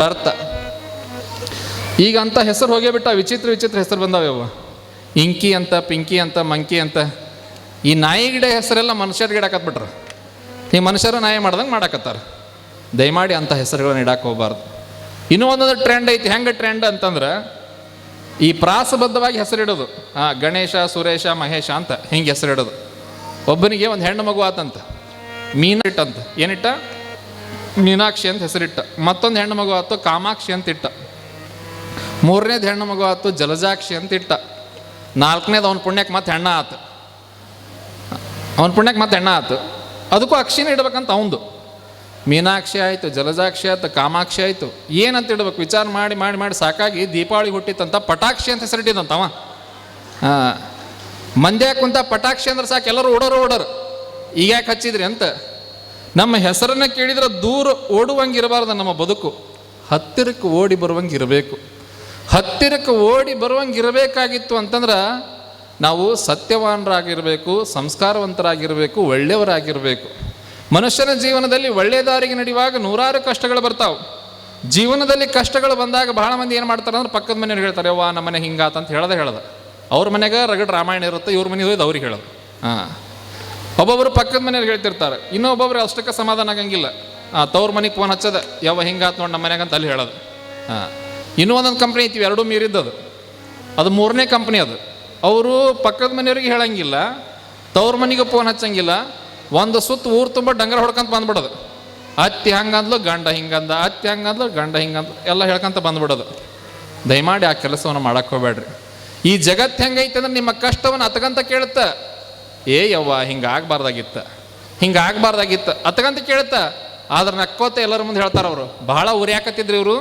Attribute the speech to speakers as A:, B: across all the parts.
A: ಅರ್ಥ. ಈಗ ಅಂತ ಹೆಸರು ಹೋಗೇ ಬಿಟ್ಟ, ವಿಚಿತ್ರ ವಿಚಿತ್ರ ಹೆಸರು ಬಂದಾವೆ ಅವು. ಇಂಕಿ ಅಂತ, ಪಿಂಕಿ ಅಂತ, ಮಂಕಿ ಅಂತ. ಈ ನಾಯಿ ಗಿಡ ಹೆಸರೆಲ್ಲ ಮನುಷ್ಯರಿಗೆ ಇಡಾಕತ್ಬಿಟ್ರು ಈ ಮನುಷ್ಯರು ನಾಯಿ ಮಾಡ್ದಂಗೆ ಮಾಡಾಕತ್ತಾರ. ದಯಮಾಡಿ ಅಂಥ ಹೆಸರುಗಳನ್ನ ಇಡಾಕ ಹೋಗ್ಬಾರ್ದು. ಇನ್ನೂ ಒಂದೊಂದು ಟ್ರೆಂಡ್ ಐತಿ. ಹೆಂಗೆ ಟ್ರೆಂಡ್ ಅಂತಂದ್ರೆ, ಈ ಪ್ರಾಸಬದ್ಧವಾಗಿ ಹೆಸರಿಡೋದು ಹಾಂ ಗಣೇಶ, ಸುರೇಶ, ಮಹೇಶ ಅಂತ ಹಿಂಗೆ ಹೆಸರಿಡೋದು ಒಬ್ಬನಿಗೆ ಒಂದು ಹೆಣ್ಣು ಮಗು ಆತಂತ. ಮೀನ ಇಟ್ಟಂತ ಏನಿಟ್ಟ? ಮೀನಾಕ್ಷಿ ಅಂತ ಹೆಸರಿಟ್ಟ. ಮತ್ತೊಂದು ಹೆಣ್ಣು ಮಗು ಆತು ಕಾಮಾಕ್ಷಿ ಅಂತ ಇಟ್ಟ ಮೂರನೇದು ಹೆಣ್ಣು ಮಗು ಆತು ಜಲಜಾಕ್ಷಿ ಅಂತ ಇಟ್ಟ ನಾಲ್ಕನೇದು ಅವನ ಪುಣ್ಯಕ್ಕೆ ಮತ್ತೆ ಹೆಣ್ಣ ಆತು. ಅವನ ಪುಣ್ಯಕ್ಕೆ ಮತ್ತೆ ಹೆಣ್ಣ ಆತು. ಅದಕ್ಕೂ ಅಕ್ಷಿನ ಇಡ್ಬೇಕಂತ ಅವಂದು. ಮೀನಾಕ್ಷಿ ಆಯಿತು, ಜಲಜಾಕ್ಷಿ ಆಯ್ತು, ಕಾಮಾಕ್ಷಿ ಆಯಿತು. ಏನಂತ ಇಡ್ಬೇಕು? ವಿಚಾರ ಮಾಡಿ ಮಾಡಿ ಮಾಡಿ ಸಾಕಾಗಿ ದೀಪಾವಳಿ ಹುಟ್ಟಿತ್ತಂತ ಪಟಾಕ್ಷಿ ಅಂತ ಹೆಸರಿಟ್ಟಿದಂತವ ಮಂದ್ಯಾಗ ಕುಂತ ಪಟಾಕ್ಷಿ ಅಂದ್ರೆ ಸಾಕು, ಎಲ್ಲರೂ ಓಡೋರು ಓಡೋರು. ಈಗ ಯಾಕೆ ಹಚ್ಚಿದ್ರಿ ಅಂತ? ನಮ್ಮ ಹೆಸರನ್ನ ಕೇಳಿದ್ರೆ ದೂರ ಓಡುವಂಗೆ ಇರಬಾರ್ದು ನಮ್ಮ ಬದುಕು. ಹತ್ತಿರಕ್ಕೆ ಓಡಿ ಬರುವಂಗಿರಬೇಕು. ಹತ್ತಿರಕ್ಕೆ ಓಡಿ ಬರುವಂಗಿರಬೇಕಾಗಿತ್ತು ಅಂತಂದ್ರೆ ನಾವು ಸತ್ಯವಾನರಾಗಿರಬೇಕು, ಸಂಸ್ಕಾರವಂತರಾಗಿರಬೇಕು, ಒಳ್ಳೆಯವರಾಗಿರಬೇಕು. ಮನುಷ್ಯನ ಜೀವನದಲ್ಲಿ ಒಳ್ಳೆಯ ದಾರಿಗೆ ನಡೆಯುವಾಗ ನೂರಾರು ಕಷ್ಟಗಳು ಬರ್ತಾವೆ. ಜೀವನದಲ್ಲಿ ಕಷ್ಟಗಳು ಬಂದಾಗ ಬಹಳ ಮಂದಿ ಏನು ಮಾಡ್ತಾರೆ ಅಂದ್ರೆ ಪಕ್ಕದ ಮನೆಯವ್ರು ಹೇಳ್ತಾರೆ, ಅವ್ವ, ನಮ್ಮ ಮನೆ ಹಿಂಗಾತ ಅಂತ ಹೇಳದೆ ಹೇಳದ. ಅವ್ರ ಮನೆಗೆ ರಗಡ್ ರಾಮಾಯಣ ಇರುತ್ತೆ, ಇವ್ರ ಮನೆಗೆ ಹೋಯ್ದು ಅವ್ರಿಗೆ ಹೇಳೋದು. ಹಾಂ. ಒಬ್ಬೊಬ್ಬರು ಪಕ್ಕದ ಮನೆಯವ್ರು ಹೇಳ್ತಿರ್ತಾರೆ. ಇನ್ನೊಬ್ಬೊಬ್ರು ಅಷ್ಟಕ್ಕೆ ಸಮಾಧಾನ ಆಗಂಗಿಲ್ಲ. ತವ್ರ ಮನೆಗೆ ಫೋನ್ ಹಚ್ಚದ. ಯಾವ ಹಿಂಗಾತ್ ನೋಡಿ ನಮ್ಮ ಮನೆಗೆ ಅಂತ ಅಲ್ಲಿ ಹೇಳೋದು. ಹಾಂ ಇನ್ನೂ ಒಂದೊಂದು ಕಂಪ್ನಿ ಐತಿವಿ ಎರಡೂ ಮೀರಿದ್ದದು ಅದು. ಮೂರನೇ ಕಂಪ್ನಿ ಅದು. ಅವರು ಪಕ್ಕದ ಮನೆಯವ್ರಿಗೆ ಹೇಳಂಗಿಲ್ಲ. ತವ್ರ ಮನೆಗೆ ಫೋನ್ ಹಚ್ಚಂಗಿಲ್ಲ. ಒಂದು ಸುತ್ತ ಊರು ತುಂಬ ಡಂಗರ ಹೊಡ್ಕೊಂತ ಬಂದ್ಬಿಡೋದು. ಅತ್ತಿ ಹಂಗಂದ್ಲು, ಗಂಡ ಹಿಂಗಂದ. ಅತ್ತಿ ಹಂಗಂದ್ಲು, ಗಂಡ ಹಿಂಗಂದ ಎಲ್ಲ ಹೇಳ್ಕೊಂತ ಬಂದ್ಬಿಡೋದು. ದಯಮಾಡಿ ಆ ಕೆಲಸವನ್ನು ಮಾಡಕ್ಕೆ ಹೋಗ್ಬೇಡ್ರಿ. ಈ ಜಗತ್ತು ಹೆಂಗೈತೆ ಅಂದ್ರೆ ನಿಮ್ಮ ಕಷ್ಟವನ್ನು ಅತಗಂತ ಕೇಳುತ್ತ. ಏ ಯವ್ವ ಹಿಂಗೆ ಆಗಬಾರ್ದಾಗಿತ್ತು ಹಿಂಗೆ ಆಗಬಾರ್ದಾಗಿತ್ತು ಅತಗಂತ ಕೇಳುತ್ತ ಆದ್ರೆ ನಕ್ಕೋತ ಎಲ್ಲರ ಮುಂದೆ ಹೇಳ್ತಾರೆ ಅವರು, ಬಹಳ ಉರಿಯಾಕತ್ತಿದ್ರಿ ಇವರು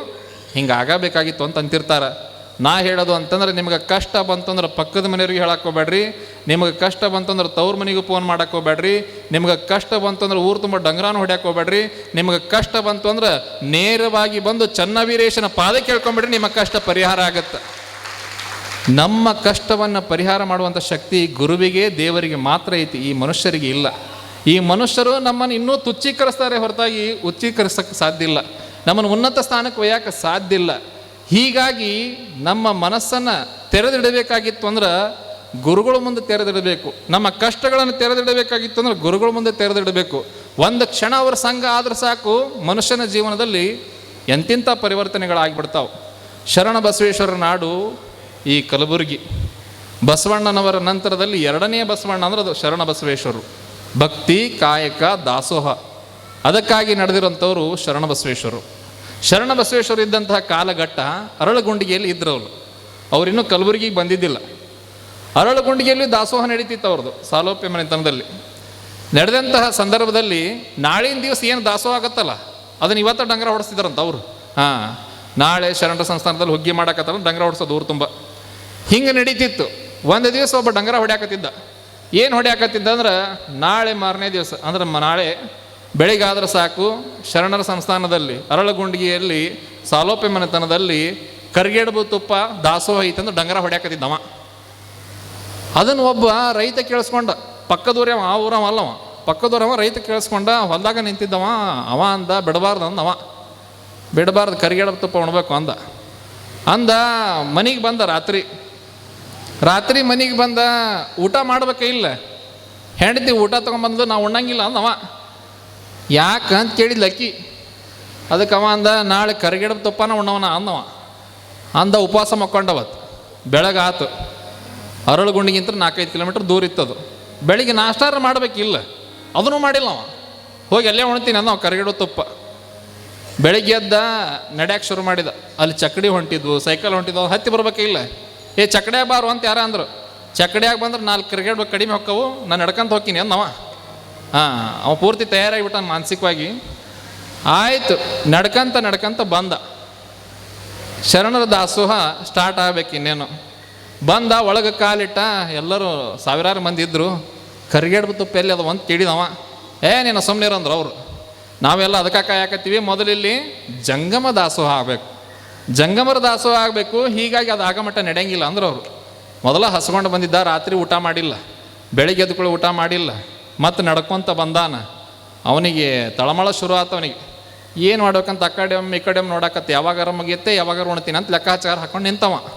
A: ಹಿಂಗೆ ಆಗಬೇಕಾಗಿತ್ತು ಅಂತ ಅಂತಿರ್ತಾರೆ. ನಾ ಹೇಳೋದು ಅಂತಂದ್ರೆ ನಿಮ್ಗೆ ಕಷ್ಟ ಬಂತಂದ್ರೆ ಪಕ್ಕದ ಮನೆಯವ್ರಿಗೆ ಹೇಳಕ್ಕೆ ಹೋಗ್ಬೇಡ್ರಿ, ನಿಮಗೆ ಕಷ್ಟ ಬಂತಂದ್ರೆ ತವ್ರ ಮನೆಗೂ ಫೋನ್ ಮಾಡಕ್ಕೆ ಹೋಗ್ಬೇಡ್ರಿ, ನಿಮ್ಗೆ ಕಷ್ಟ ಬಂತಂದ್ರೆ ಊರು ತುಂಬ ಡಂಗ್ರಾನು ಹೊಡ್ಯಕ್ಕೆ ಹೋಗ್ಬೇಡ್ರಿ, ನಿಮ್ಗೆ ಕಷ್ಟ ಬಂತು ಅಂದ್ರೆ ನೇರವಾಗಿ ಬಂದು ಚನ್ನವೀರೇಶನ ಪಾದ ಕೇಳ್ಕೊಂಬಿಡ್ರಿ, ನಿಮಗೆ ಕಷ್ಟ ಪರಿಹಾರ ಆಗತ್ತೆ. ನಮ್ಮ ಕಷ್ಟವನ್ನು ಪರಿಹಾರ ಮಾಡುವಂಥ ಶಕ್ತಿ ಗುರುವಿಗೆ, ದೇವರಿಗೆ ಮಾತ್ರ ಐತಿ, ಈ ಮನುಷ್ಯರಿಗೆ ಇಲ್ಲ. ಈ ಮನುಷ್ಯರು ನಮ್ಮನ್ನು ಇನ್ನೂ ತುಚ್ಚೀಕರಿಸ್ತಾರೆ ಹೊರತಾಗಿ ಉಚ್ಚೀಕರಿಸಕ್ಕೆ ಸಾಧ್ಯ ಇಲ್ಲ. ನಮ್ಮನ್ನು ಉನ್ನತ ಸ್ಥಾನಕ್ಕೆ ಒಯ್ಯಕ್ಕೆ ಸಾಧ್ಯ ಇಲ್ಲ. ಹೀಗಾಗಿ ನಮ್ಮ ಮನಸ್ಸನ್ನು ತೆರೆದಿಡಬೇಕಾಗಿತ್ತು ಅಂದ್ರೆ ಗುರುಗಳ ಮುಂದೆ ತೆರೆದಿಡಬೇಕು. ನಮ್ಮ ಕಷ್ಟಗಳನ್ನು ತೆರೆದಿಡಬೇಕಾಗಿತ್ತು ಅಂದ್ರೆ ಗುರುಗಳ ಮುಂದೆ ತೆರೆದಿಡಬೇಕು. ಒಂದು ಕ್ಷಣ ಅವರ ಸಂಘ ಆದ್ರೆ ಸಾಕು, ಮನುಷ್ಯನ ಜೀವನದಲ್ಲಿ ಎಂತಿಂಥ ಪರಿವರ್ತನೆಗಳಾಗಿಬಿಡ್ತಾವೆ. ಶರಣ ಬಸವೇಶ್ವರ ನಾಡು ಈ ಕಲಬುರಗಿ. ಬಸವಣ್ಣನವರ ನಂತರದಲ್ಲಿ ಎರಡನೇ ಬಸವಣ್ಣ ಅಂದ್ರೆ ಅದು ಶರಣ ಬಸವೇಶ್ವರರು. ಭಕ್ತಿ, ಕಾಯಕ, ದಾಸೋಹ. ಅದಕ್ಕಾಗಿ ನಡೆದಿರುವಂಥವರು ಶರಣ ಬಸವೇಶ್ವರರು. ಶರಣ ಬಸವೇಶ್ವರ ಇದ್ದಂತಹ ಕಾಲಘಟ್ಟ ಅರಳಗುಂಡಿಗೆಯಲ್ಲಿ ಇದ್ರು ಅವರು. ಅವರಿನ್ನೂ ಕಲಬುರಗಿಗೆ ಬಂದಿದ್ದಿಲ್ಲ. ಅರಳಗುಂಡಿಗೆಯಲ್ಲಿ ದಾಸೋಹ ನಡೀತಿತ್ತು ಅವ್ರದ್ದು ಸಾಲೋಪ್ಯ ಮನೆತನದಲ್ಲಿ. ನಡೆದಂತಹ ಸಂದರ್ಭದಲ್ಲಿ ನಾಳಿನ ದಿವಸ ಏನು ದಾಸೋಹ ಆಗತ್ತಲ್ಲ, ಅದನ್ನ ಇವತ್ತ ಡಂಗರ ಹೊಡೆಸ್ತಿದ್ರಂತ ಅವರು. ಹಾಂ, ನಾಳೆ ಶರಣ ಸಂಸ್ಥಾನದಲ್ಲಿ ಹುಗ್ಗಿ ಮಾಡಕತ್ತಾರ, ಡಂಗರ ಹೊಡ್ಸೋದು ಊರು ತುಂಬ. ಹಿಂಗೆ ನಡೀತಿತ್ತು. ಒಂದು ದಿವಸ ಒಬ್ಬ ಡಂಗರ ಹೊಡ್ಯಾಕತ್ತಿದ್ದ. ಏನು ಹೊಡ್ಯಾಕತ್ತಿದ್ದ ಅಂದ್ರೆ, ನಾಳೆ ಮಾರನೇ ದಿವಸ, ಅಂದ್ರೆ ನಾಳೆ ಬೆಳಿಗಾದ್ರೆ ಸಾಕು, ಶರಣರ ಸಂಸ್ಥಾನದಲ್ಲಿ, ಅರಳಗುಂಡಿಗೆಯಲ್ಲಿ ಸಾಲೋಪೆ ಮನೆತನದಲ್ಲಿ ಕರ್ಗೆಡಬು ತುಪ್ಪ, ದಾಸೋಹ ಐತಂದ್ರೆ ಡಂಗರ ಹೊಡ್ಯಾಕತ್ತಿದ್ದವ. ಅದನ್ನು ಒಬ್ಬ ರೈತ ಕೇಳಿಸ್ಕೊಂಡ. ಪಕ್ಕದೂರವ, ಆ ಊರವ ಅಲ್ಲವ. ಪಕ್ಕದೂರವ ರೈತ ಕೇಳಿಸ್ಕೊಂಡ, ಹೊಲ್ದಾಗ ನಿಂತಿದ್ದವ, ಅವ ಅಂದ, ಬಿಡಬಾರ್ದು ಅಂದವ. ಬಿಡಬಾರ್ದು ಕರಿಗೆಡ ತುಪ್ಪ ಉಣ್ಬೇಕು ಅಂದ. ಅಂದ, ಮನೆಗೆ ಬಂದ ರಾತ್ರಿ. ರಾತ್ರಿ ಮನೆಗೆ ಬಂದ ಊಟ ಮಾಡ್ಬೇಕ ಇಲ್ಲ. ಹೆಂಡತಿ ಊಟ ತೊಗೊಂಬಂದು ನಾವು ಉಣ್ಣಂಗಿಲ್ಲ ಅಂದವ. ಯಾಕೆ ಅಂತ ಕೇಳಿದ್ಲ ಲಕ್ಕಿ ಅದಕ್ಕೆ ಅವ ಅಂದ, ನಾಳೆ ಕರಿಗಿಡ ತುಪ್ಪನ ಉಣ್ಣವನ ಅಂದವ. ಅಂದ ಉಪವಾಸ ಮಕ್ಕೊಂಡವತ್ತು ಬೆಳಗಾತು ಅರಳುಗುಂಡಿಗಿಂತ ನಾಲ್ಕೈದು ಕಿಲೋಮೀಟ್ರ್ ದೂರ ಇತ್ತದು. ಬೆಳಿಗ್ಗೆ ನಾಷ್ಟಾರ ಮಾಡಬೇಕಿಲ್ಲ ಅದನ್ನು ಮಾಡಿಲ್ಲ ಅವ. ಹೋಗಿ ಅಲ್ಲೇ ಉಣ್ತೀನಿ ಅಂದ ಕರಿಗಿಡ ತುಪ್ಪ. ಬೆಳಿಗ್ಗೆ ಎದ್ದ ನಡ್ಯಾಕೆ ಶುರು ಮಾಡಿದ. ಅಲ್ಲಿ ಚಕ್ಕಡಿ ಹೊಂಟಿದ್ವು, ಸೈಕಲ್ ಹೊಂಟಿದ್ವು, ಹತ್ತಿ ಬರ್ಬೇಕಿಲ್ಲ ಏ ಚಕ್ಕಡ್ಯಾಗ ಬಾರು ಅಂತ ಯಾರ ಅಂದರು. ಚಕ್ಕಡ್ಯಾಗ ಬಂದ್ರೆ ನಾಲ್ಕು ಕ್ರಿಕೆಟ್ ಕಡಿಮೆ ಹೊಕ್ಕವು, ನಾನು ನಡ್ಕೊಂತ ಹೋಗ್ತೀನಿ ಅಂದವ ಹಾಂ, ಅವ ಪೂರ್ತಿ ತಯಾರಾಗಿಬಿಟ್ಟ ಮಾನಸಿಕವಾಗಿ. ಆಯಿತು, ನಡ್ಕಂತ ನಡ್ಕಂತ ಬಂದ. ಶರಣರ ದಾಸೋಹ ಸ್ಟಾರ್ಟ್ ಆಗಬೇಕು ಇನ್ನೇನು. ಬಂದ, ಒಳಗೆ ಕಾಲಿಟ್ಟ, ಎಲ್ಲರೂ ಸಾವಿರಾರು ಮಂದಿ ಇದ್ದರು ಕರಿಗೇಡ್ಬ ತುಪ್ಪ ಎಲ್ಲಿ ಅದು ಅಂತ ತಿಳಿದವ. ಏ, ನೀನು ಸುಮ್ಮನೆ ಅಂದ್ರು ಅವರು. ನಾವೆಲ್ಲ ಅದಕ್ಕೆ ಕಾಯಕತ್ತೀವಿ, ಮೊದಲಿಲ್ಲಿ ಜಂಗಮ ದಾಸೋಹ ಆಗಬೇಕು. ಜಂಗಮರ ದಾಸೋಹ ಆಗಬೇಕು, ಹೀಗಾಗಿ ಅದು ಆಗಮಟ್ಟ ನಡೆಯಂಗಿಲ್ಲ ಅಂದ್ರೆ ಅವರು. ಮೊದಲ ಹಸ್ಕೊಂಡು ಬಂದಿದ್ದ, ರಾತ್ರಿ ಊಟ ಮಾಡಿಲ್ಲ, ಬೆಳಿಗ್ಗೆ ಎದ್ಕೊಳ್ಳಿ ಊಟ ಮಾಡಿಲ್ಲ, ಮತ್ತು ನಡ್ಕೊತ ಬಂದಾನ. ಅವನಿಗೆ ತಳಮಳ ಶುರು ಆತ ಅವನಿಗೆ. ಏನು ಮಾಡ್ಬೇಕಂತ ಆ ಕಡೆ ಈ ಕಡೆ ನೋಡಕತ್ತೆ, ಯಾವಾಗಾರ ಮುಗಿಯುತ್ತೆ, ಯಾವಾಗಾರ ಉಣ್ತೀನಿ ಅಂತ ಲೆಕ್ಕಾಚಾರ ಹಾಕೊಂಡು ನಿಂತವ.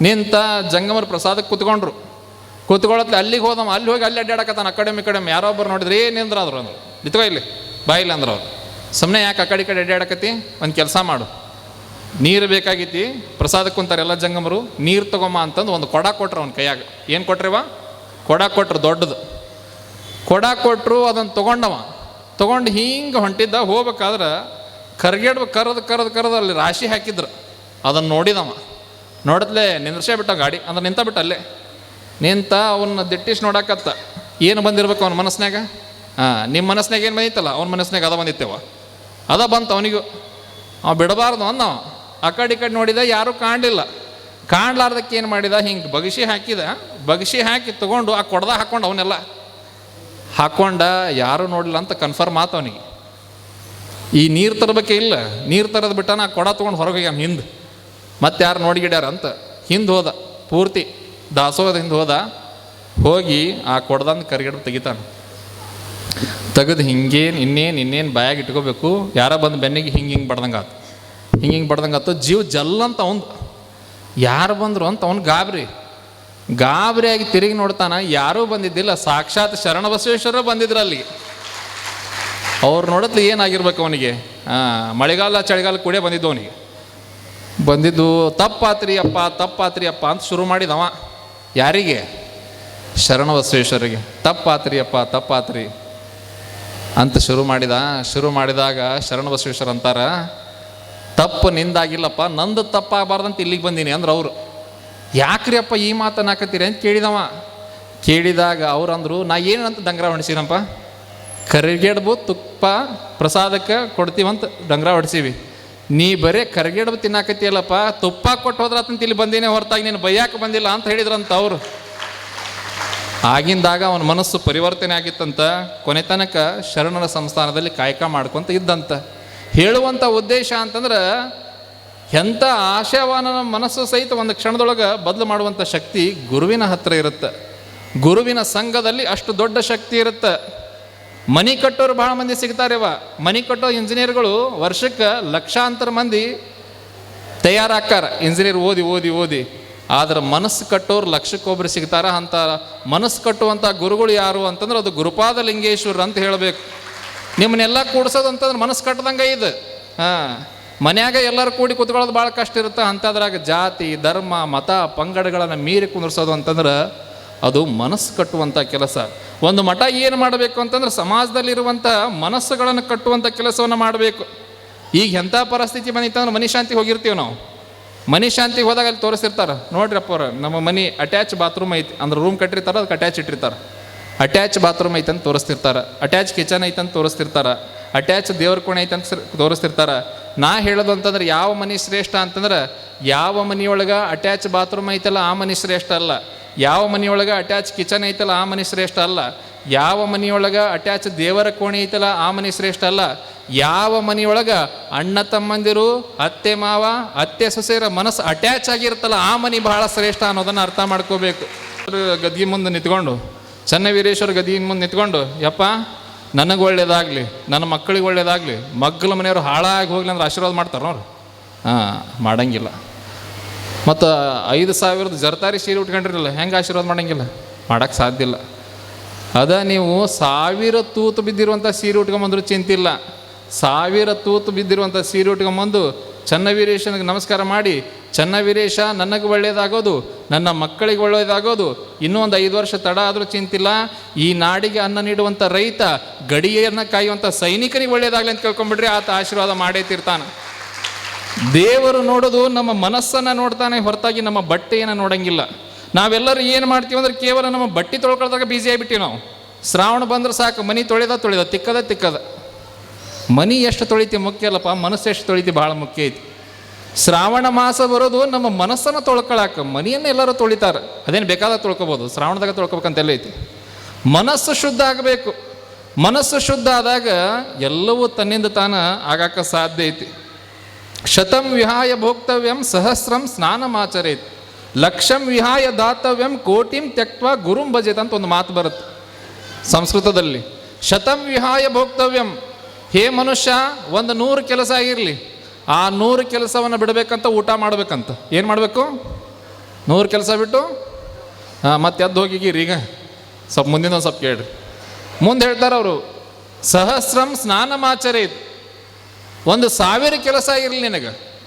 A: ನಿಂತ ಜಂಗಮರ ಪ್ರಸಾದಕ್ಕೆ ಕೂತ್ಕೊಂಡ್ರು. ಕುತ್ಕೊಳ್ಳತ್ಲೆ ಅಲ್ಲಿಗೆ ಹೋದವ, ಅಲ್ಲಿ ಹೋಗಿ ಅಲ್ಲಿ ಅಡ್ಡಾಡಕತ್ತಾನ ಆ ಕಡೆ ಈ ಕಡೆ ಯಾರೋ ಒಬ್ಬರು ನೋಡಿದ್ರೆ ಏನಿಂದ್ರ ಆದ್ರು ಅಂದ್ರು. ನಿತ್ಕೋ ಇಲ್ಲಿ ಬಾಯಿಲ್ಲ ಅಂದ್ರೆ ಅವ್ರು. ಸುಮ್ಮನೆ ಯಾಕೆ ಆ ಕಡೆ ಈ ಕಡೆ ಅಡ್ಡಾಡಕತ್ತಿ ಒಂದು ಕೆಲಸ ಮಾಡು. ನೀರು ಬೇಕಾಗಿತಿ ಪ್ರಸಾದಕ್ಕೆ ಕುಂತಾರೆ ಎಲ್ಲ ಜಂಗಮರು, ನೀರು ತಗೊಂಬ ಅಂತಂದು ಒಂದು ಕೊಡ ಕೊಟ್ರು ಅವ್ನ ಕೈಯಾಗ. ಏನು ಕೊಟ್ರಿವ? ಕೊಡ ಕೊಟ್ರು ದೊಡ್ಡದು. ಕೊಡ ಕೊಟ್ಟರು ಅದನ್ನು ತೊಗೊಂಡವ. ತೊಗೊಂಡು ಹಿಂಗೆ ಹೊಂಟಿದ್ದ, ಹೋಗ್ಬೇಕಾದ್ರೆ ಕರ್ಗೆಡ್ಬ, ಕರೆದು ಕರೆದು ಕರೆದು ಅಲ್ಲಿ ರಾಶಿ ಹಾಕಿದ್ರು. ಅದನ್ನು ನೋಡಿದವ. ನೋಡಿದ್ಲೆ ನಿಂದ್ರಸೇ ಬಿಟ್ಟ ಗಾಡಿ, ಅಂದ್ರೆ ನಿಂತ ಬಿಟ್ಟ ಅಲ್ಲೇ. ನಿಂತ ಅವನ್ನ ದಿಟ್ಟಿಸ್ ನೋಡಕತ್ತ. ಏನು ಬಂದಿರ್ಬೇಕು ಅವನ ಮನಸ್ನಾಗ ಹಾಂ ನಿಮ್ಮ ಮನಸ್ನಾಗ ಏನು ಬಂದಿತ್ತಲ್ಲ, ಅವನ ಮನಸ್ನಾಗ ಅದ ಬಂದಿತ್ತೇವ. ಅದ ಬಂತು ಅವನಿಗೂ. ಅವ ಬಿಡಬಾರ್ದು ಅಂದವ ಆ ಕಡೆ ಈ ಕಡೆ ನೋಡಿದ ಯಾರೂ ಕಾಣಲಿಲ್ಲ. ಕಾಣ್ಲಾರ್ದಕ್ಕೆ ಏನು ಮಾಡಿದ? ಹಿಂಗೆ ಬಗಸಿ ಹಾಕಿದ. ಬಗಸಿ ಹಾಕಿ ತಗೊಂಡು ಆ ಕೊಡ್ದ ಹಾಕ್ಕೊಂಡು ಅವನ್ನೆಲ್ಲ ಹಾಕ್ಕೊಂಡ ಯಾರೂ ನೋಡಲಿಲ್ಲ ಅಂತ ಕನ್ಫರ್ಮ್ ಆತ ಅವನಿಗೆ. ಈ ನೀರು ತರಬೇಕೇ ಇಲ್ಲ. ನೀರು ತರೋದು ಬಿಟ್ಟಾನ ಆ ಕೊಡ ತೊಗೊಂಡು ಹೊರಗೆ ಹೋಗ್ಯಾನ ಹಿಂದೆ. ಮತ್ತೆ ಯಾರು ನೋಡಿಗಿಡ್ಯಾರ ಅಂತ. ಹಿಂದೆ ಹೋದ. ಪೂರ್ತಿ ದಾಸೋಹದ ಹಿಂದೆ ಹೋದ. ಹೋಗಿ ಆ ಕೊಡ್ದಂದು ಕರಿಗಡ ತೆಗಿತಾನೆ. ತೆಗೆದು ಹಿಂಗೇನು ಇನ್ನೇನು ಇನ್ನೇನು ಬಾಯಾಗಿ ಇಟ್ಕೋಬೇಕು. ಯಾರೋ ಬಂದು ಬೆನ್ನಿಗೆ ಹಿಂಗೆ ಹಿಂಗೆ ಬಡ್ದಂಗೆ ಆತು ಹಿಂಗೆ ಹಿಂಗೆ ಬಡ್ದಂಗೆ ಜೀವ ಜೀವ ಜಲ್ಲಂತ ಅವನು, ಯಾರು ಬಂದರು ಅಂತ ಅವ್ನು ಗಾಬರಿ. ಗಾಬರಿಯಾಗಿ ತಿರುಗಿ ನೋಡ್ತಾನೆ, ಯಾರೂ ಬಂದಿದ್ದಿಲ್ಲ. ಸಾಕ್ಷಾತ್ ಶರಣ ಬಸವೇಶ್ವರ ಬಂದಿದ್ರು ಅಲ್ಲಿಗೆ ಅವ್ರು ನೋಡಿದ್ಲು ಏನಾಗಿರ್ಬೇಕು ಅವನಿಗೆ? ಹಾಂ ಮಳೆಗಾಲ, ಚಳಿಗಾಲ ಕೂಡ ಬಂದಿದ್ದು ಅವನಿಗೆ. ಬಂದಿದ್ದು, ತಪ್ಪಾತ್ರಿ ಅಪ್ಪ ತಪ್ಪಾತ್ರಿ ಅಪ್ಪ ಅಂತ ಶುರು ಮಾಡಿದವ. ಯಾರಿಗೆ? ಶರಣ ಬಸವೇಶ್ವರಿಗೆ ತಪ್ಪಾತ್ರಿ ಅಪ್ಪ, ತಪ್ಪಾತ್ರಿ ಅಂತ ಶುರು ಮಾಡಿದ. ಶುರು ಮಾಡಿದಾಗ ಶರಣ ಬಸವೇಶ್ವರ ಅಂತಾರ ತಪ್ಪು ನಿಂದಾಗಿಲ್ಲಪ್ಪ, ನಂದು ತಪ್ಪಾಗಬಾರ್ದಂತ ಇಲ್ಲಿಗೆ ಬಂದೀನಿ ಅಂದ್ರೆ ಅವರು. ಯಾಕ್ರಿ ಅಪ್ಪ ಈ ಮಾತನ್ನು ಹಾಕತ್ತೀರಿ ಅಂತ ಕೇಳಿದವ. ಕೇಳಿದಾಗ ಅವ್ರು ಅಂದರು, ನಾ ಏನಂತ ಡಂಗ್ರ ಹೊಡಿಸಿನಪ್ಪ? ಕರಿಗೆಡ್ಬು, ತುಪ್ಪ, ಪ್ರಸಾದಕ್ಕೆ ಕೊಡ್ತೀವಂತ ಡಂಗ್ರ ಹೊಡ್ಸೀವಿ. ನೀ ಬರೇ ಕರಿಗೆಡ್ಬು ತಿನ್ನಾಕತ್ತೀಯಲ್ಲಪ್ಪ, ತುಪ್ಪ ಕೊಟ್ಟು ಹೋದ್ರತಂತ ಇಲ್ಲಿ ಬಂದೀನಿ, ಹೊರತಾಗಿ ನೀನು ಬೈಯಾಕೆ ಬಂದಿಲ್ಲ ಅಂತ ಹೇಳಿದ್ರಂತ ಅವರು. ಆಗಿಂದಾಗ ಅವನ ಮನಸ್ಸು ಪರಿವರ್ತನೆ ಆಗಿತ್ತಂತ ಕೊನೆತನಕ ಶರಣರ ಸಂಸ್ಥಾನದಲ್ಲಿ ಕಾಯಕ ಮಾಡ್ಕೊಂತ ಇದ್ದಂತ. ಹೇಳುವಂಥ ಉದ್ದೇಶ ಅಂತಂದ್ರೆ ಎಂಥ ಆಶಾವಾನನ ಮನಸ್ಸು ಸಹಿತ ಒಂದು ಕ್ಷಣದೊಳಗೆ ಬದಲು ಮಾಡುವಂಥ ಶಕ್ತಿ ಗುರುವಿನ ಹತ್ರ ಇರುತ್ತೆ. ಗುರುವಿನ ಸಂಘದಲ್ಲಿ ಅಷ್ಟು ದೊಡ್ಡ ಶಕ್ತಿ ಇರುತ್ತೆ. ಮನಿ ಕಟ್ಟೋರು ಭಾಳ ಮಂದಿ ಸಿಗ್ತಾರೆವ ಮನಿ ಕಟ್ಟೋ ಇಂಜಿನಿಯರ್ಗಳು ವರ್ಷಕ್ಕೆ ಲಕ್ಷಾಂತರ ಮಂದಿ ತಯಾರಾಕ್ಕಾರ ಇಂಜಿನಿಯರ್ ಓದಿ ಓದಿ ಓದಿ. ಆದ್ರೆ ಮನಸ್ಸು ಕಟ್ಟೋರು ಲಕ್ಷಕ್ಕೊಬ್ರು ಸಿಗ್ತಾರ ಅಂತ ಮನಸ್ಸು ಕಟ್ಟುವಂಥ ಗುರುಗಳು ಯಾರು ಅಂತಂದ್ರೆ ಅದು ಗುರುಪಾದ ಲಿಂಗೇಶ್ವರ ಅಂತ ಹೇಳಬೇಕು. ನಿಮ್ಮನ್ನೆಲ್ಲ ಕೂಡ್ಸೋದು ಅಂತಂದ್ರೆ ಮನಸ್ಸು ಕಟ್ಟದಂಗೆ ಇದು ಹಾಂ. ಮನ್ಯಾಗ ಎಲ್ಲರೂ ಕೂಡಿ ಕುತ್ಕೊಳ್ಳೋದು ಭಾಳ ಕಷ್ಟ ಇರುತ್ತೆ. ಅಂಥದ್ರಾಗ ಜಾತಿ, ಧರ್ಮ, ಮತ, ಪಂಗಡಗಳನ್ನು ಮೀರಿ ಕುಂದ್ರಿಸೋದು ಅಂತಂದ್ರೆ ಅದು ಮನಸ್ಸು ಕಟ್ಟುವಂಥ ಕೆಲಸ. ಒಂದು ಮಠ ಏನು ಮಾಡಬೇಕು ಅಂತಂದ್ರೆ ಸಮಾಜದಲ್ಲಿರುವಂಥ ಮನಸ್ಸುಗಳನ್ನು ಕಟ್ಟುವಂಥ ಕೆಲಸವನ್ನು ಮಾಡಬೇಕು. ಈಗ ಎಂಥ ಪರಿಸ್ಥಿತಿ ಬಂದಿತ್ತಂದ್ರೆ ಮನಿ ಶಾಂತಿಗೆ ಹೋಗಿರ್ತೀವಿ ನಾವು. ಮನಿಶಾಂತಿಗೆ ಹೋದಾಗ ಅಲ್ಲಿ ತೋರಿಸಿರ್ತಾರೆ. ನೋಡ್ರಿ ಅಪ್ಪವ್ರ, ನಮ್ಮ ಮನೆ ಅಟ್ಯಾಚ್ ಬಾತ್ರೂಮ್ ಐತಿ. ಅಂದ್ರೆ ರೂಮ್ ಕಟ್ಟಿರ್ತಾರೆ, ಅದಕ್ಕೆ ಅಟ್ಯಾಚ್ ಇಟ್ಟಿರ್ತಾರೆ. ಅಟ್ಯಾಚ್ ಬಾತ್ರೂಮ್ ಐತಂತ ತೋರಿಸ್ತಿರ್ತಾರೆ. ಅಟ್ಯಾಚ್ ಕಿಚನ್ ಐತಂತ ತೋರಿಸ್ತಿರ್ತಾರೆ. ಅಟ್ಯಾಚ್ ದೇವ್ರ ಕೋಣೆ ಐತಂತ ತೋರಿಸ್ತಿರ್ತಾರೆ. ನಾ ಹೇಳೋದು ಅಂತಂದ್ರೆ ಯಾವ ಮನಿ ಶ್ರೇಷ್ಠ ಅಂತಂದ್ರೆ ಯಾವ ಮನಿಯೊಳಗೆ ಅಟ್ಯಾಚ್ ಬಾತ್ರೂಮ್ ಐತಲ್ಲ ಆ ಮನಿ ಶ್ರೇಷ್ಠ ಅಲ್ಲ. ಯಾವ ಮನಿಯೊಳಗೆ ಅಟ್ಯಾಚ್ ಕಿಚನ್ ಐತಲ್ಲ ಆ ಮನಿ ಶ್ರೇಷ್ಠ ಅಲ್ಲ. ಯಾವ ಮನಿಯೊಳಗೆ ಅಟ್ಯಾಚ್ ದೇವರ ಕೋಣೆ ಐತಲ್ಲ ಆ ಮನಿ ಶ್ರೇಷ್ಠ ಅಲ್ಲ. ಯಾವ ಮನಿಯೊಳಗೆ ಅಣ್ಣ ತಮ್ಮಂದಿರು, ಅತ್ತೆ ಮಾವ, ಅತ್ತೆ ಸೊಸೆಯರ ಮನಸ್ಸು ಅಟ್ಯಾಚ್ ಆಗಿರ್ತಲ್ಲ ಆ ಮನಿ ಬಹಳ ಶ್ರೇಷ್ಠ ಅನ್ನೋದನ್ನು ಅರ್ಥ ಮಾಡ್ಕೋಬೇಕು. ಗದ್ಗಿ ಮುಂದೆ ನಿಂತ್ಕೊಂಡು. ಚನ್ನವೀರೇಶ್ವರ ಗದಿಯ ಮುಂದೆ ನಿಂತ್ಕೊಂಡು, ಯಪ್ಪ, ನನಗೆ ಒಳ್ಳೇದಾಗಲಿ, ನನ್ನ ಮಕ್ಕಳಿಗೆ ಒಳ್ಳೇದಾಗಲಿ, ಮಗ್ಗಲ ಮನೆಯವರು ಹಾಳಾಗಿ ಹೋಗ್ಲಿ ಅಂದ್ರೆ ಆಶೀರ್ವಾದ ಮಾಡ್ತಾರೆ ನೋಡ್ರಿ. ಹಾಂ, ಮಾಡಂಗಿಲ್ಲ. ಮತ್ತು ಐದು ಸಾವಿರದ ಜರ್ತಾರಿ ಸೀರೆ ಉಟ್ಕೊಂಡಿರಲಿಲ್ಲ ಹೆಂಗೆ ಆಶೀರ್ವಾದ ಮಾಡಂಗಿಲ್ಲ? ಮಾಡೋಕ್ಕೆ ಸಾಧ್ಯ ಇಲ್ಲ. ಅದ ನೀವು ಸಾವಿರ ತೂತು ಬಿದ್ದಿರುವಂಥ ಸೀರೆ ಉಟ್ಕೊಂಬಂದ್ರು ಚಿಂತಿಲ್ಲ ಸಾವಿರ ತೂತು ಬಿದ್ದಿರುವಂಥ ಸೀರೆ ಉಟ್ಕೊಂಬಂದು ಚನ್ನವೀರೇಶನಿಗೆ ನಮಸ್ಕಾರ ಮಾಡಿ ಚನ್ನವೀರೇಶ ನನಗೆ ಒಳ್ಳೆಯದಾಗೋದು ನನ್ನ ಮಕ್ಕಳಿಗೆ ಒಳ್ಳೆಯದಾಗೋದು ಇನ್ನೂ ಒಂದು ಐದು ವರ್ಷ ತಡ ಆದರೂ ಚಿಂತಿಲ್ಲ. ಈ ನಾಡಿಗೆ ಅನ್ನ ನೀಡುವಂಥ ರೈತ, ಗಡಿಯನ್ನು ಕಾಯುವಂಥ ಸೈನಿಕನಿಗೆ ಒಳ್ಳೆಯದಾಗಲಿ ಅಂತ ಕೇಳ್ಕೊಂಬಿಡ್ರಿ ಆತ ಆಶೀರ್ವಾದ ಮಾಡೇ ತಿರ್ತಾನೆ. ದೇವರು ನೋಡೋದು ನಮ್ಮ ಮನಸ್ಸನ್ನು ನೋಡ್ತಾನೆ, ಹೊರತಾಗಿ ನಮ್ಮ ಬಟ್ಟೆಯನ್ನು ನೋಡಂಗಿಲ್ಲ. ನಾವೆಲ್ಲರೂ ಏನು ಮಾಡ್ತೀವಿ ಅಂದ್ರೆ ಕೇವಲ ನಮ್ಮ ಬಟ್ಟೆ ತೊಳ್ಕೊಳ್ದಾಗ ಬ್ಯುಸಿ ಆಗಿಬಿಟ್ಟಿವಿ ನಾವು. ಶ್ರಾವಣ ಬಂದ್ರೆ ಸಾಕು, ಮನಿ ತೊಳೆದ ತೊಳೆದ, ತಿಕ್ಕದ ತಿಕ್ಕದ. ಮನಿ ಎಷ್ಟು ತೊಳಿತಿ ಮುಖ್ಯ ಅಲ್ಲಪ್ಪ, ಮನಸ್ಸು ಎಷ್ಟು ತೊಳಿತಿ ಭಾಳ ಮುಖ್ಯ ಐತಿ. ಶ್ರಾವಣ ಮಾಸ ಬರೋದು ನಮ್ಮ ಮನಸ್ಸನ್ನು ತೊಳ್ಕೊಳಕ್ಕೆ ಮನೆಯನ್ನು ಎಲ್ಲರೂ ತೊಳಿತಾರೆ. ಅದೇನು ಬೇಕಾದ ತೊಳ್ಕೊಬೋದು, ಶ್ರಾವಣದಾಗ ತೊಳ್ಕೊಬೇಕಂತೆಲ್ಲ ಐತಿ. ಮನಸ್ಸು ಶುದ್ಧ ಆಗಬೇಕು. ಮನಸ್ಸು ಶುದ್ಧ ಆದಾಗ ಎಲ್ಲವೂ ತನ್ನಿಂದ ತಾನ ಆಗಾಕ ಸಾಧ್ಯ ಐತಿ. ಶತಂ ವಿಹಾಯ ಭೋಕ್ತವ್ಯಂ ಸಹಸ್ರಂ ಸ್ನಾನಮಾಚರೇತ್ ಲಕ್ಷಂ ವಿಹಾಯ ದಾತವ್ಯಂ ಕೋಟಿಂ ತ್ಯಕ್ತ ಗುರುಂ ಭಜೇತ್ ಅಂತ ಒಂದು ಮಾತು ಬರುತ್ತೆ ಸಂಸ್ಕೃತದಲ್ಲಿ. ಶತಂ ವಿಹಾಯ ಭೋಕ್ತವ್ಯಂ. ಹೇ ಮನುಷ್ಯ, ಒಂದು ನೂರು ಕೆಲಸ ಆಗಿರಲಿ. ಆ ನೂರು ಕೆಲಸವನ್ನು ಬಿಡಬೇಕಂತ ಊಟ ಮಾಡಬೇಕಂತ. ಏನು ಮಾಡಬೇಕು? ನೂರು ಕೆಲಸ ಬಿಟ್ಟು ಹಾಂ ಮತ್ತೆ ಎದ್ದು ಹೋಗಿಗೀರಿ ಈಗ. ಸ್ವಲ್ಪ ಮುಂದಿನ ಒಂದು ಸ್ವಲ್ಪ ಕೇಳ್ರಿ. ಮುಂದೆ ಹೇಳ್ತಾರೆ ಅವರು, ಸಹಸ್ರಂ ಸ್ನಾನಮಾಚರೇತ್ ಒಂದು ಸಾವಿರ ಕೆಲಸ ಇರಲಿ ನಿನಗೆ.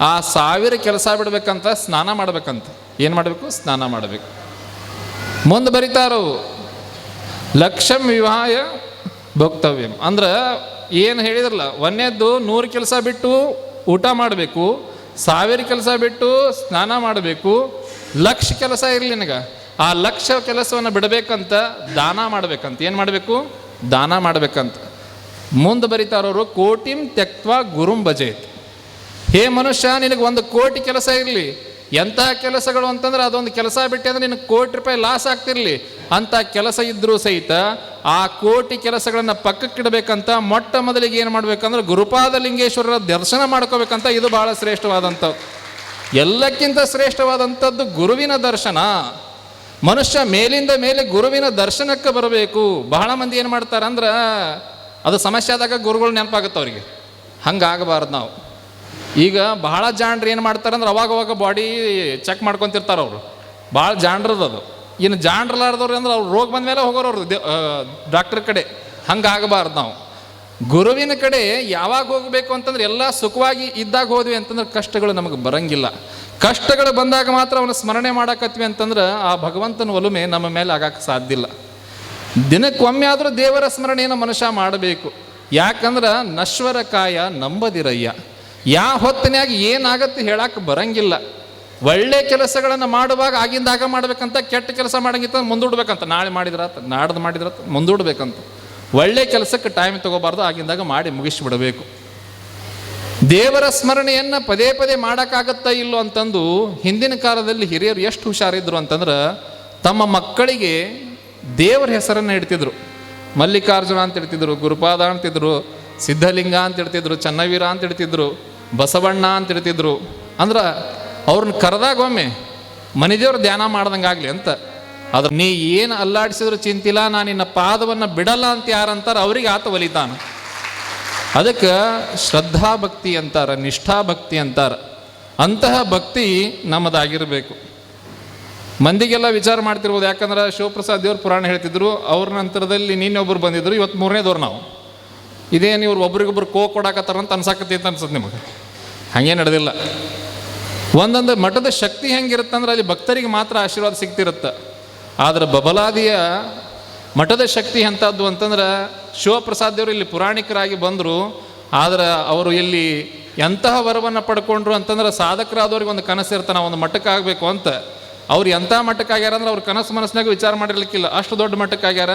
A: ಆ ಸಾವಿರ ಕೆಲಸ ಬಿಡಬೇಕಂತ ಸ್ನಾನ ಮಾಡಬೇಕಂತ. ಏನು ಮಾಡಬೇಕು? ಸ್ನಾನ ಮಾಡಬೇಕು. ಮುಂದೆ ಬರೀತಾರು, ಲಕ್ಷಂ ವಿವಾಹ ಭಕ್ತವ್ಯಂ. ಅಂದ್ರೆ ಏನು ಹೇಳಿದ್ರಲ್ಲ ಒಂದೇದ್ದು ನೂರು ಕೆಲಸ ಬಿಟ್ಟು ಊಟ ಮಾಡಬೇಕು, ಸಾವಿರ ಕೆಲಸ ಬಿಟ್ಟು ಸ್ನಾನ ಮಾಡಬೇಕು, ಲಕ್ಷ ಕೆಲಸ ಇರಲಿ ನಿನಗೆ. ಆ ಲಕ್ಷ ಕೆಲಸವನ್ನು ಬಿಡಬೇಕಂತ ದಾನ ಮಾಡಬೇಕಂತ. ಏನು ಮಾಡಬೇಕು? ದಾನ ಮಾಡಬೇಕಂತ. ಮುಂದೆ ಬರೀತಾರವರು ಕೋಟಿಂ ತೆಕ್ವ ಗುರುಂ ಭಜೇತ್. ಹೇ ಮನುಷ್ಯ, ನಿನಗೆ ಒಂದು ಕೋಟಿ ಕೆಲಸ ಇರಲಿ. ಎಂಥ ಕೆಲಸಗಳು ಅಂತಂದ್ರೆ ಅದೊಂದು ಕೆಲಸ ಬಿಟ್ಟೆ ಅಂದ್ರೆ ನಿನಗೆ ಕೋಟಿ ರೂಪಾಯಿ ಲಾಸ್ ಆಗ್ತಿರಲಿ. ಅಂತ ಕೆಲಸ ಇದ್ದರೂ ಸಹಿತ ಆ ಕೋಟಿ ಕೆಲಸಗಳನ್ನು ಪಕ್ಕಕ್ಕಿಡಬೇಕಂತ ಮೊಟ್ಟ ಮೊದಲಿಗೆ ಏನು ಮಾಡ್ಬೇಕಂದ್ರೆ ಗುರುಪಾದ ಲಿಂಗೇಶ್ವರರ ದರ್ಶನ ಮಾಡ್ಕೋಬೇಕಂತ ಇದು ಬಹಳ ಶ್ರೇಷ್ಠವಾದಂಥದ್ದು. ಎಲ್ಲಕ್ಕಿಂತ ಶ್ರೇಷ್ಠವಾದಂಥದ್ದು ಗುರುವಿನ ದರ್ಶನ. ಮನುಷ್ಯ ಮೇಲಿಂದ ಮೇಲೆ ಗುರುವಿನ ದರ್ಶನಕ್ಕೆ ಬರಬೇಕು. ಬಹಳ ಮಂದಿ ಏನು ಮಾಡ್ತಾರೆ ಅಂದ್ರೆ ಅದು ಸಮಸ್ಯೆ ಆದಾಗ ಗುರುಗಳು ನೆನಪಾಗುತ್ತೆ ಅವರಿಗೆ. ಹಂಗಾಗಬಾರ್ದು ನಾವು. ಈಗ ಬಹಳ ಜಾಣರು ಏನು ಮಾಡ್ತಾರೆ ಅಂದ್ರೆ ಅವಾಗ ಅವಾಗ ಬಾಡಿ ಚೆಕ್ ಮಾಡ್ಕೊತಿರ್ತಾರೆ ಅವರು ಭಾಳ ಜಾಣ್ರದ್ದು. ಅದು ಇನ್ನು ಜಾಂಡ್ರಲಾರ್ದವ್ರು ಅಂದ್ರೆ ಅವ್ರು ರೋಗ ಬಂದ ಮೇಲೆ ಹೋಗೋರು ದೇ ಡಾಕ್ಟರ್ ಕಡೆ. ಹಂಗಾಗಬಾರ್ದು ನಾವು. ಗುರುವಿನ ಕಡೆ ಯಾವಾಗ ಹೋಗಬೇಕು ಅಂತಂದ್ರೆ ಎಲ್ಲ ಸುಖವಾಗಿ ಇದ್ದಾಗ ಹೋದ್ವಿ ಅಂತಂದ್ರೆ ಕಷ್ಟಗಳು ನಮಗೆ ಬರಂಗಿಲ್ಲ. ಕಷ್ಟಗಳು ಬಂದಾಗ ಮಾತ್ರ ಅವನ ಸ್ಮರಣೆ ಮಾಡಾಕತ್ವಿ ಅಂತಂದ್ರೆ ಆ ಭಗವಂತನ ಒಲುಮೆ ನಮ್ಮ ಮೇಲೆ ಆಗಕ್ಕೆ ಸಾಧ್ಯ ಇಲ್ಲ. ದಿನಕ್ಕೊಮ್ಮೆ ಆದರೂ ದೇವರ ಸ್ಮರಣೆಯನ್ನು ಮನುಷ್ಯ ಮಾಡಬೇಕು. ಯಾಕಂದ್ರೆ ನಶ್ವರ ಕಾಯ ನಂಬದಿರಯ್ಯ. ಯಾವ ಹೊತ್ತಿನಾಗ ಏನಾಗತ್ತೆ ಹೇಳಕ್ಕೆ ಬರಂಗಿಲ್ಲ. ಒಳ್ಳೆ ಕೆಲಸಗಳನ್ನು ಮಾಡುವಾಗ ಆಗಿಂದಾಗ ಮಾಡಬೇಕಂತ ಕೆಟ್ಟ ಕೆಲಸ ಮಾಡಂಗಿತ್ತ ಮುಂದೂಡ್ಬೇಕಂತ. ನಾಳೆ ಮಾಡಿದ್ರಾತ, ನಾಡ್ದು ಮಾಡಿದ್ರಾತ, ಮುಂದೂಡ್ಬೇಕಂತ. ಒಳ್ಳೆ ಕೆಲಸಕ್ಕೆ ಟೈಮ್ ತಗೋಬಾರ್ದು ಆಗಿಂದಾಗ ಮಾಡಿ ಮುಗಿಸ್ಬಿಡಬೇಕು ದೇವರ ಸ್ಮರಣೆಯನ್ನು ಪದೇ ಪದೇ ಮಾಡೋಕ್ಕಾಗತ್ತಾ ಇಲ್ಲೋ ಅಂತಂದು ಹಿಂದಿನ ಕಾಲದಲ್ಲಿ ಹಿರಿಯರು ಎಷ್ಟು ಹುಷಾರಿದ್ರು ಅಂತಂದ್ರೆ ತಮ್ಮ ಮಕ್ಕಳಿಗೆ ದೇವರ ಹೆಸರನ್ನು ಇಡ್ತಿದ್ರು. ಮಲ್ಲಿಕಾರ್ಜುನ ಅಂತ ಇಡ್ತಿದ್ರು, ಗುರುಪಾದ ಅಂತಿದ್ರು ಸಿದ್ಧಲಿಂಗ ಅಂತ ಇಡ್ತಿದ್ರು, ಚನ್ನವೀರ ಅಂತ ಇಡ್ತಿದ್ರು, ಬಸವಣ್ಣ ಅಂತ ಇಡ್ತಿದ್ರು. ಅಂದ್ರೆ ಅವ್ರನ್ನ ಕರೆದಾಗ ಒಮ್ಮೆ, ಮನೆದೇವ್ರ ಧ್ಯಾನ ಮಾಡ್ದಂಗಾಗ್ಲಿ ಅಂತ. ಅದ್ರ ನೀ ಏನು ಅಲ್ಲಾಡಿಸಿದ್ರು ಚಿಂತಿಲ್ಲ, ನಾನು ನಿನ್ನ ಪಾದವನ್ನು ಬಿಡಲ್ಲ ಅಂತ ಯಾರಂತಾರೆ ಅವ್ರಿಗೆ ಆತ ಒಲಿತಾನ. ಅದಕ್ಕೆ ಶ್ರದ್ಧಾ ಭಕ್ತಿ ಅಂತಾರೆ, ನಿಷ್ಠಾ ಭಕ್ತಿ ಅಂತಾರೆ. ಅಂತಹ ಭಕ್ತಿ ನಮ್ಮದಾಗಿರಬೇಕು. ಮಂದಿಗೆಲ್ಲ ವಿಚಾರ ಮಾಡ್ತಿರ್ಬೋದು. ಯಾಕಂದ್ರೆ ಶಿವಪ್ರಸಾದ್ ದೇವ್ರ ಪುರಾಣ ಹೇಳ್ತಿದ್ರು, ಅವ್ರ ನಂತರದಲ್ಲಿ ನೀನೊಬ್ರು ಬಂದಿದ್ರು ಇವತ್ತು ಮೂರನೇದವ್ರು ನಾವು. ಇದೇನು ಇವ್ರು ಒಬ್ರಿಗೊಬ್ರು ಕೋ ಕೊಡಾಕತ್ತಾರ ಅಂತ ಅನ್ಸುತ್ತೆ ನಿಮಗೆ. ಹಾಗೇ ನಡೆದಿಲ್ಲ. ಒಂದೊಂದು ಮಠದ ಶಕ್ತಿ ಹೆಂಗಿರುತ್ತಂದ್ರೆ ಅಲ್ಲಿ ಭಕ್ತರಿಗೆ ಮಾತ್ರ ಆಶೀರ್ವಾದ ಸಿಗ್ತಿರುತ್ತೆ. ಆದ್ರೆ ಬಬಲಾದಿಯ ಮಠದ ಶಕ್ತಿ ಎಂಥದ್ದು ಅಂತಂದ್ರೆ ಶಿವಪ್ರಸಾದ್ ದೇವರು ಇಲ್ಲಿ ಪುರಾಣಿಕರಾಗಿ ಬಂದರು. ಆದರೆ ಅವರು ಇಲ್ಲಿ ಎಂತಹ ವರವನ್ನು ಪಡ್ಕೊಂಡ್ರು ಅಂತಂದ್ರೆ ಸಾಧಕರಾದವ್ರಿಗೆ ಒಂದು ಕನಸು ಇರ್ತಾನೆ ಒಂದು ಮಟ್ಟಕ್ಕೆ ಆಗಬೇಕು ಅಂತ. ಅವ್ರು ಎಂಥ ಮಟ್ಟಕ್ಕೆ ಆಗ್ಯಾರ ಅಂದ್ರೆ ಅವ್ರ ಕನಸು ಮನಸ್ಸಿನಾಗ ವಿಚಾರ ಮಾಡಿರ್ಲಿಕ್ಕಿಲ್ಲ. ಅಷ್ಟು ದೊಡ್ಡ ಮಟ್ಟಕ್ಕೆ ಆಗ್ಯಾರ.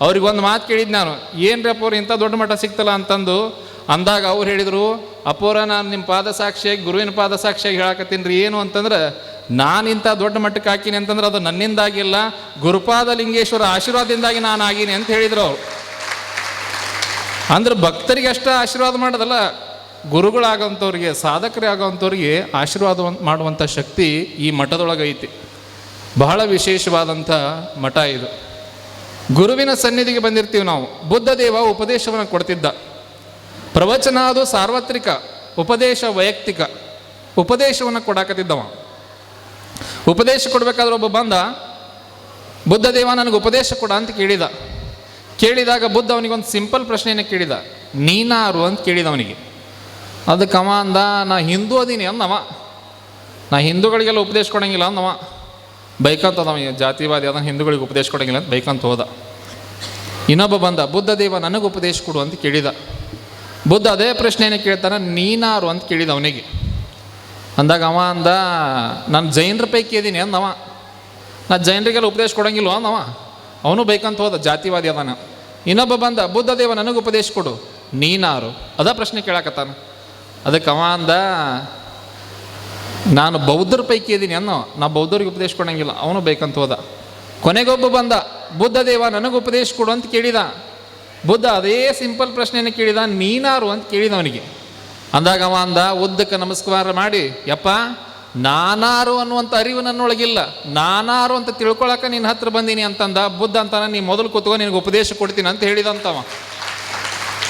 A: ಅವ್ರಿಗೆ ಒಂದು ಮಾತು ಕೇಳಿದ್ದು ನಾನು ಏನ್ರಿ ಅಪ್ಪವ್ರು ಇಂಥ ದೊಡ್ಡ ಮಠ ಸಿಕ್ತಲ್ಲ ಅಂತಂದು ಅಂದಾಗ ಅವ್ರು ಹೇಳಿದರು ಅಪೂರ ನಾನು ನಿಮ್ಮ ಪಾದ ಸಾಕ್ಷಿಯಾಗಿ, ಗುರುವಿನ ಪಾದ ಸಾಕ್ಷಿಯಾಗಿ ಹೇಳಕತ್ತೀನಿ ಏನು ಅಂತಂದ್ರೆ, ನಾನು ಇಂಥ ದೊಡ್ಡ ಮಟ್ಟಕ್ಕೆ ಹಾಕೀನಿ ಅಂತಂದ್ರೆ ಅದು ನನ್ನಿಂದಾಗಿಲ್ಲ ಗುರುಪಾದ ಲಿಂಗೇಶ್ವರ ಆಶೀರ್ವಾದದಿಂದಾಗಿ ನಾನು ಆಗೀನಿ ಅಂತ ಹೇಳಿದರು ಅವ್ರು. ಅಂದ್ರೆ ಭಕ್ತರಿಗೆ ಅಷ್ಟ ಆಶೀರ್ವಾದ ಮಾಡೋದಲ್ಲ, ಗುರುಗಳಾಗೋಂಥವ್ರಿಗೆ, ಸಾಧಕರೇ ಆಗೋವಂಥವ್ರಿಗೆ ಆಶೀರ್ವಾದ ಮಾಡುವಂಥ ಶಕ್ತಿ ಈ ಮಠದೊಳಗೆ ಐತಿ. ಬಹಳ ವಿಶೇಷವಾದಂಥ ಮಠ ಇದು. ಗುರುವಿನ ಸನ್ನಿಧಿಗೆ ಬಂದಿರ್ತೀವಿ ನಾವು. ಬುದ್ಧ ದೇವ ಉಪದೇಶವನ್ನು ಕೊಡ್ತಿದ್ದ. ಪ್ರವಚನ ಅದು ಸಾರ್ವತ್ರಿಕ, ಉಪದೇಶ ವೈಯಕ್ತಿಕ. ಉಪದೇಶವನ್ನು ಕೊಡಾಕತ್ತಿದ್ದವ. ಉಪದೇಶ ಕೊಡಬೇಕಾದ್ರೆ ಒಬ್ಬ ಬಂದ, ಬುದ್ಧ ದೇವ, ನನಗೆ ಉಪದೇಶ ಕೊಡ ಅಂತ ಕೇಳಿದ. ಕೇಳಿದಾಗ ಬುದ್ಧ ಅವನಿಗೊಂದು ಸಿಂಪಲ್ ಪ್ರಶ್ನೆಯನ್ನು ಕೇಳಿದ. ನೀನಾರು ಅಂತ ಕೇಳಿದ ಅವನಿಗೆ. ಅದಕ್ಕೆ ಅವ ಅಂದ, ನಾ ಹಿಂದೂ ಅದೀನಿ ಅಂದವ. ನಾ ಹಿಂದೂಗಳಿಗೆಲ್ಲ ಉಪದೇಶ ಕೊಡಂಗಿಲ್ಲ ಅಂದವ. ಬೈಕಂತ ಅವ ಜಾತಿವಾದಿ ಅದನ್ನು ಹಿಂದೂಗಳಿಗೆ ಉಪದೇಶ ಕೊಡಂಗಿಲ್ಲ ಅಂತ ಬೈಕಂತ ಹೋದ. ಇನ್ನೊಬ್ಬ ಬಂದ, ಬುದ್ಧ ದೇವ, ನನಗೆ ಉಪದೇಶ ಕೊಡು ಅಂತ ಕೇಳಿದ. ಬುದ್ಧ ಅದೇ ಪ್ರಶ್ನೆಯನ್ನು ಕೇಳ್ತಾನೆ, ನೀನಾರು ಅಂತ ಕೇಳಿದ ಅವನಿಗೆ. ಅಂದಾಗ ಅವ ಅಂದ, ನಾನು ಜೈನರ ಪೈಕಿ ಇದ್ದೀನಿ ಅಂದವ ನಾ ಜೈನರಿಗೆಲ್ಲ ಉಪದೇಶ ಕೊಡೋಂಗಿಲ್ಲ ಅಂದವ ಅವನು ಬೇಕಂತ ಹೋದ, ಜಾತಿವಾದಿ ಅದಾನ. ಇನ್ನೊಬ್ಬ ಬಂದ, ಬುದ್ಧ ದೇವ, ನನಗೆ ಉಪದೇಶ ಕೊಡು. ನೀನಾರು. ಅದ ಪ್ರಶ್ನೆ ಕೇಳಾಕತ್ತಾನ. ಅದಕ್ಕೆ ಅವ ಅಂದ, ನಾನು ಬೌದ್ಧರ ಪೈಕಿ ಇದ್ದೀನಿ ಅನ್ನೋ ನಾ ಬೌದ್ಧರಿಗೆ ಉಪದೇಶ ಕೊಡಂಗಿಲ್ಲ, ಅವನು ಬೇಕಂತ ಹೋದ. ಕೊನೆಗೊಬ್ಬ ಬಂದ, ಬುದ್ಧ ದೇವ, ನನಗೆ ಉಪದೇಶ ಕೊಡು ಅಂತ ಕೇಳಿದ. ಬುದ್ಧ ಅದೇ ಸಿಂಪಲ್ ಪ್ರಶ್ನೆಯನ್ನು ಕೇಳಿದ ನೀನಾರು ಅಂತ ಕೇಳಿದ ಅವನಿಗೆ ಅಂದಾಗ ಅವ ಅಂದ, ಉದ್ದಕ್ಕೆ ನಮಸ್ಕಾರ ಮಾಡಿ, ಯಪ್ಪ, ನಾನಾರು ಅನ್ನುವಂಥ ಅರಿವು ನನ್ನೊಳಗಿಲ್ಲ. ನಾನಾರು ಅಂತ ತಿಳ್ಕೊಳಕ್ಕೆ ನಿನ್ನ ಹತ್ರ ಬಂದೀನಿ ಅಂತಂದ, ಬುದ್ಧ ಅಂತಾನೆ ನೀನು ಮೊದಲು ಕೂತ್ಕೊಂಡು ನಿನಗೆ ಉಪದೇಶ ಕೊಡ್ತೀನಿ ಅಂತ ಹೇಳಿದಂತವ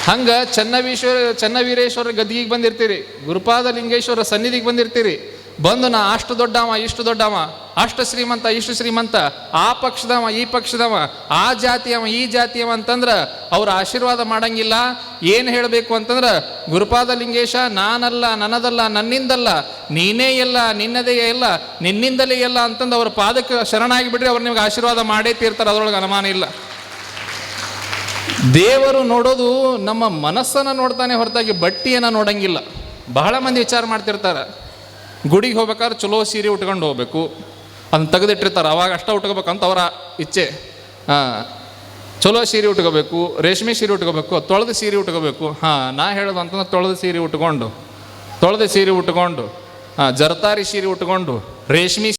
A: ಹಂಗೆ ಚನ್ನವೀಶ್ವರ, ಚನ್ನವೀರೇಶ್ವರ ಗದ್ದಿಗೆ ಬಂದಿರ್ತೀರಿ, ಗುರುಪಾದ ಲಿಂಗೇಶ್ವರ ಸನ್ನಿಧಿಗೆ ಬಂದಿರ್ತೀರಿ ಬಂದು ನಾ ಅಷ್ಟು ದೊಡ್ಡವ, ಇಷ್ಟು ದೊಡ್ಡವ, ಅಷ್ಟು ಶ್ರೀಮಂತ, ಇಷ್ಟು ಶ್ರೀಮಂತ, ಆ ಪಕ್ಷದವ, ಈ ಪಕ್ಷದವ, ಆ ಜಾತಿಯವ, ಈ ಜಾತಿಯವ ಅಂತಂದ್ರೆ ಅವ್ರ ಆಶೀರ್ವಾದ ಮಾಡಂಗಿಲ್ಲ. ಏನು ಹೇಳಬೇಕು ಅಂತಂದ್ರೆ, ಗುರುಪಾದ ಲಿಂಗೇಶ, ನಾನಲ್ಲ, ನನ್ನದಲ್ಲ, ನನ್ನಿಂದಲ್ಲ, ನೀನೇ ಎಲ್ಲ, ನಿನ್ನದೇ ಎಲ್ಲ, ನಿನ್ನಿಂದಲೇ ಎಲ್ಲ ಅಂತಂದು ಅವ್ರ ಪಾದಕ್ಕೆ ಶರಣಾಗಿ ಬಿಡ್ರಿ ಅವ್ರು ನಿಮ್ಗೆ ಆಶೀರ್ವಾದ ಮಾಡೇ ತೀರ್ತಾರೆ, ಅದರೊಳಗೆ ಅನುಮಾನ ಇಲ್ಲ. ದೇವರು ನೋಡೋದು ನಮ್ಮ ಮನಸ್ಸನ್ನು ನೋಡ್ತಾನೆ ಹೊರತಾಗಿ ಬಟ್ಟಿಯನ್ನು ನೋಡಂಗಿಲ್ಲ. ಬಹಳ ಮಂದಿ ವಿಚಾರ ಮಾಡ್ತಿರ್ತಾರೆ. ಗುಡಿಗೆ ಹೋಗ್ಬೇಕಾದ್ರೆ ಚಲೋ ಸೀರೆ ಉಟ್ಕೊಂಡು ಹೋಗ್ಬೇಕು. ಅದನ್ನು ತೆಗೆದಿಟ್ಟಿರ್ತಾರೆ. ಅವಾಗ ಅಷ್ಟ ಉಟ್ಕೋಬೇಕಂತ ಅವರ ಇಚ್ಛೆ. ಹಾಂ, ಚಲೋ ಸೀರೆ ಉಟ್ಕೋಬೇಕು, ರೇಷ್ಮೆ ಸೀರೆ ಉಟ್ಕೋಬೇಕು, ತೊಳೆದ ಸೀರೆ ಉಟ್ಕೋಬೇಕು. ಹಾಂ, ನಾ ಹೇಳೋದು ಅಂತಂದ್ರೆ ತೊಳೆದ ಸೀರೆ ಉಟ್ಕೊಂಡು, ತೊಳೆದ ಸೀರೆ ಉಟ್ಕೊಂಡು, ಹಾಂ, ಜರತಾರಿ ಸೀರೆ ಉಟ್ಕೊಂಡು, ರೇಷ್ಮೆ